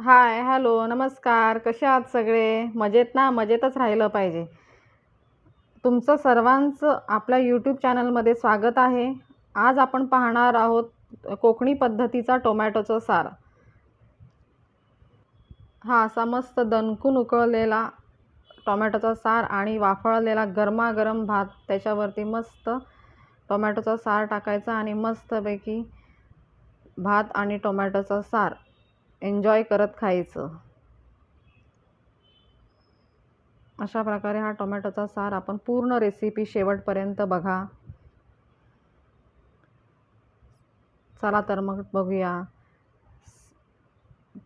Hi hello नमस्कार. कसे आहात सगळे? मजेत ना? मजेतच राहिलं पाहिजे. तुमचं सर्वांचं आपल्या यूट्यूब चॅनलमध्ये स्वागत आहे. आज आपण पाहणार आहोत कोकणी पद्धतीचा टोमॅटोचा सार. हा असा मस्त दणकून उकळलेला टोमॅटोचा सार आणि वाफळलेला गरमागरम भात त्याच्यावरती मस्त टोमॅटोचा सार टाकायचा आणि मस्तपैकी भात आणि टोमॅटोचा सार. एन्जॉय करत खायचं. अशा प्रकारे हा टोमॅटोचा सार आपण पूर्ण रेसिपी शेवटपर्यंत बघा. चला तर मग बघूया.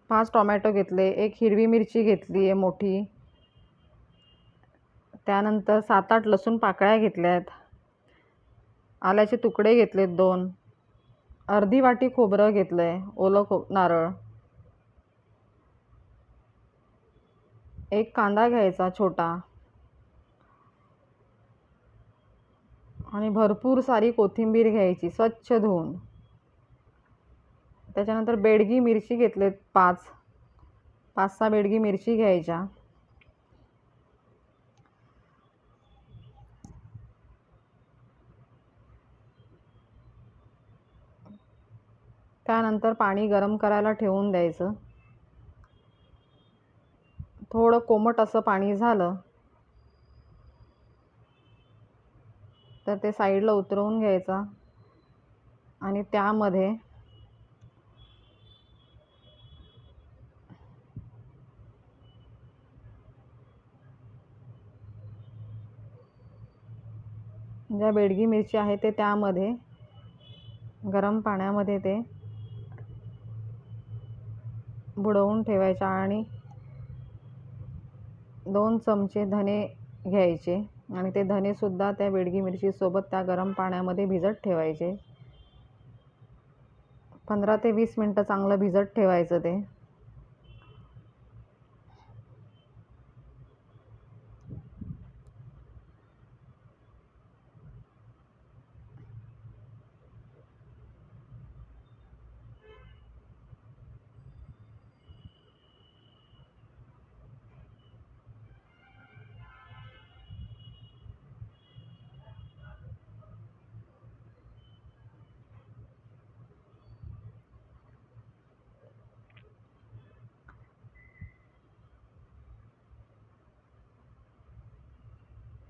पाच टोमॅटो घेतले एक हिरवी मिरची घेतली आहे मोठी. त्यानंतर सात आठ लसूण पाकळ्या घेतल्या आहेत आल्याचे तुकडे घेतलेत दोन. अर्धी वाटी खोबरं घेतलं आहे ओलं खो नारळ. एक कांदा घ्यायचा छोटा. आणि भरपूर सारी कोथिंबीर घ्यायची स्वच्छ धुवून. त्याच्यानंतर बेडगी मिरची घेतलेत पाच पाच सहा बेडगी मिरची घ्यायच्या. त्यानंतर पाणी गरम करायला ठेवून द्यायचं. थोडं कोमट असं पाणी झालं तर ते साईडला उतरवून घ्यायचा. आणि त्यामध्ये ज्या बेडगी मिरची आहे ते त्यामध्ये गरम पाण्यामध्ये ते बुडवून ठेवायच्या आणि दोन चमचे धने घ्यायचे आणि ते धनेसुद्धा त्या बेडगी मिरचीसोबत त्या गरम पाण्यामध्ये भिजत ठेवायचे. पंधरा ते वीस मिनटं चांगलं भिजत ठेवायचं ते.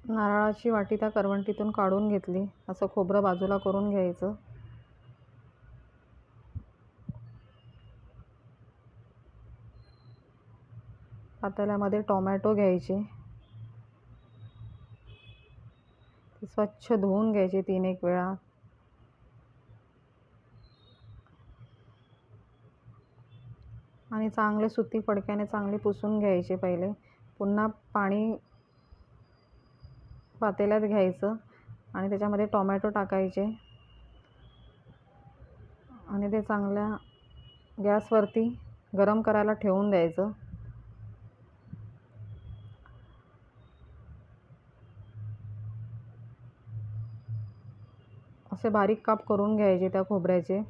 नारळाची वाटी त्या करवंटीतून काढून घेतली. असं खोबरं बाजूला करून घ्यायचं. पातेल्यामध्ये टोमॅटो घ्यायचे. स्वच्छ धुवून घ्यायचे तीन एक वेळा. आणि चांगले सुती फडक्याने चांगले पुसून घ्यायचे पहिले. पुन्हा पाणी पातेल्यात घ्यायचं आणि त्याच्यामध्ये टोमॅटो टाकायचे. आणि ते चांगल्या गॅसवरती गरम करायला ठेवून द्यायचं. असे बारीक काप करून घ्यायचे त्या खोबऱ्याचे.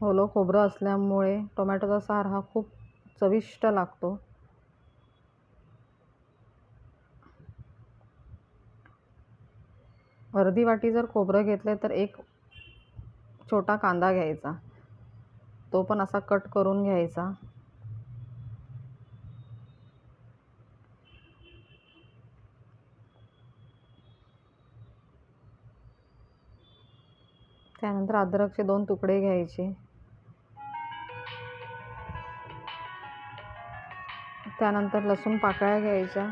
ओलं खोबरं असल्यामुळे टोमॅटोचा सार हा खूप चविष्ट लागतो. अर्धी वाटी जर खोबरं घेतलं तर एक छोटा कांदा घ्यायचा. तो पण असा कट करून घ्यायचा. त्यानंतर अद्रकचे दोन तुकडे घ्यायचे. त्यानंतर लसूण पाकळ्या घ्यायच्या.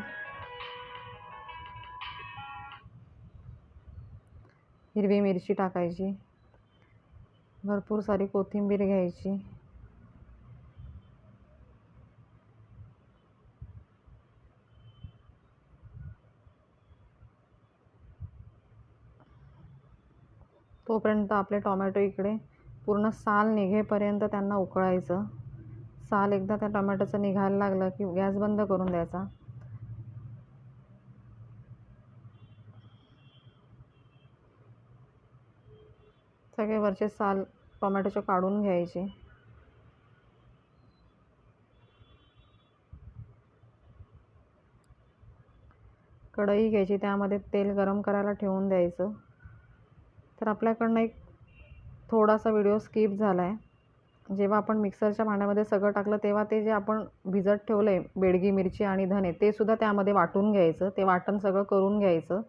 हिरवी मिरची टाकायची. भरपूर सारी कोथिंबीर घ्यायची. तोपर्यंत आपले टोमॅटो इकडे पूर्ण साल निघेपर्यंत त्यांना उकळायचं. साल एकदा त्या टोमॅटोचं निघायला लागलं की गॅस बंद करून द्यायचा. सगळे वरचे साल टोमॅटोचे काढून घ्यायचे. कढई घ्यायची त्यामध्ये तेल गरम करायला ठेवून द्यायचं. तर आपल्याकडनं एक थोडासा व्हिडिओ स्किप झाला आहे जेव्हा आपण मिक्सरच्या भांड्यामध्ये सगळं टाकलं तेव्हा ते जे आपण भिजत ठेवलं आहे बेडगी मिरची आणि धने ते सुद्धा त्यामध्ये वाटून घ्यायचं. ते वाटण सगळं करून घ्यायचं.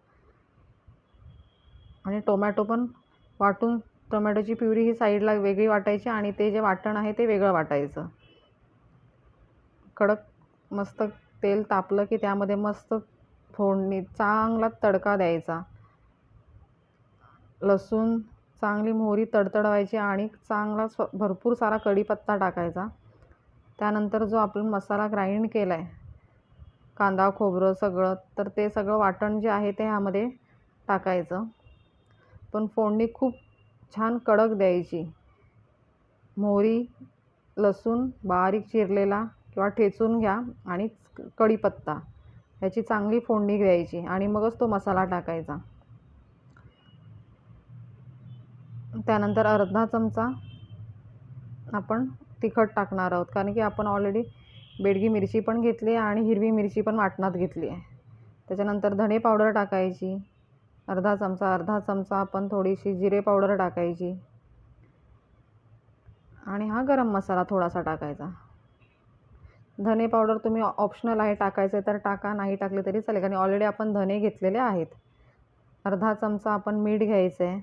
आणि टोमॅटो पण वाटून टोमॅटोची प्युरी ही साईडला वेगळी वाटायची आणि ते जे वाटण आहे ते वेगळं वाटायचं. कडक मस्त तेल तापलं की त्यामध्ये मस्त फोडणी चांगला तडका द्यायचा. लसूण चांगली मोहरी तडतडवायची आणि चांगला स्व भरपूर सारा कढीपत्ता टाकायचा. त्यानंतर जो आपण मसाला ग्राइंड केला आहे कांदा खोबरं सगळं तर ते सगळं वाटण जे आहे ते ह्यामध्ये टाकायचं. पण फोडणी खूप छान कडक द्यायची. मोहरी लसूण बारीक चिरलेला किंवा ठेचून घ्या आणि कढीपत्ता. ह्याची चांगली फोडणी द्यायची आणि मगच तो मसाला टाकायचा. त्यानंतर अर्धा चमचा आपण तिखट टाकणार आहोत. कारण की आपण ऑलरेडी बेडगी मिरची पण घेतली आहे आणि हिरवी मिरची पण वाटणात घेतली आहे. त्याच्यानंतर धणे पावडर टाकायची. अर्धा चमचा अर्धा चमचा आपण थोडीशी जिरे पावडर टाकायची. आणि हा गरम मसाला थोडासा टाकायचा. धने पावडर तुम्ही ऑप्शनल आहे टाकायचं तर टाका नाही टाकले तरी चालेल. कारण ऑलरेडी आपण धने घेतलेले आहेत. अर्धा चमचा आपण मीठ घ्यायचं आहे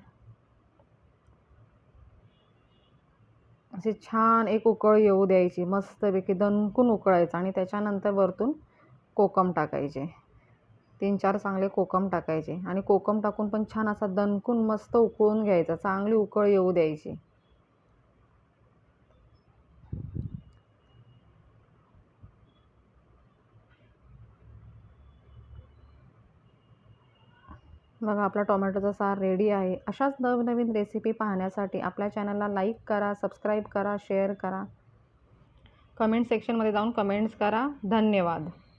असे छान एक उकळ येऊ द्यायची मस्तपैकी दणकून उकळायचं आणि त्याच्यानंतर वरतून कोकम टाकायचे. तीन चार चांगले कोकम टाकायचे आणि कोकम टाकून पण छान असा दणकून मस्त उकळून घ्यायचा चांगली उकळ येऊ द्यायची. बघा आपला टोमॅटोचा सार रेडी आहे. अशाच नवनवीन रेसिपी पाहण्यासाठी आपल्या चॅनलला लाईक करा सबस्क्राईब करा शेअर करा. कमेंट सेक्शनमध्ये जाऊन कमेंट्स करा. धन्यवाद.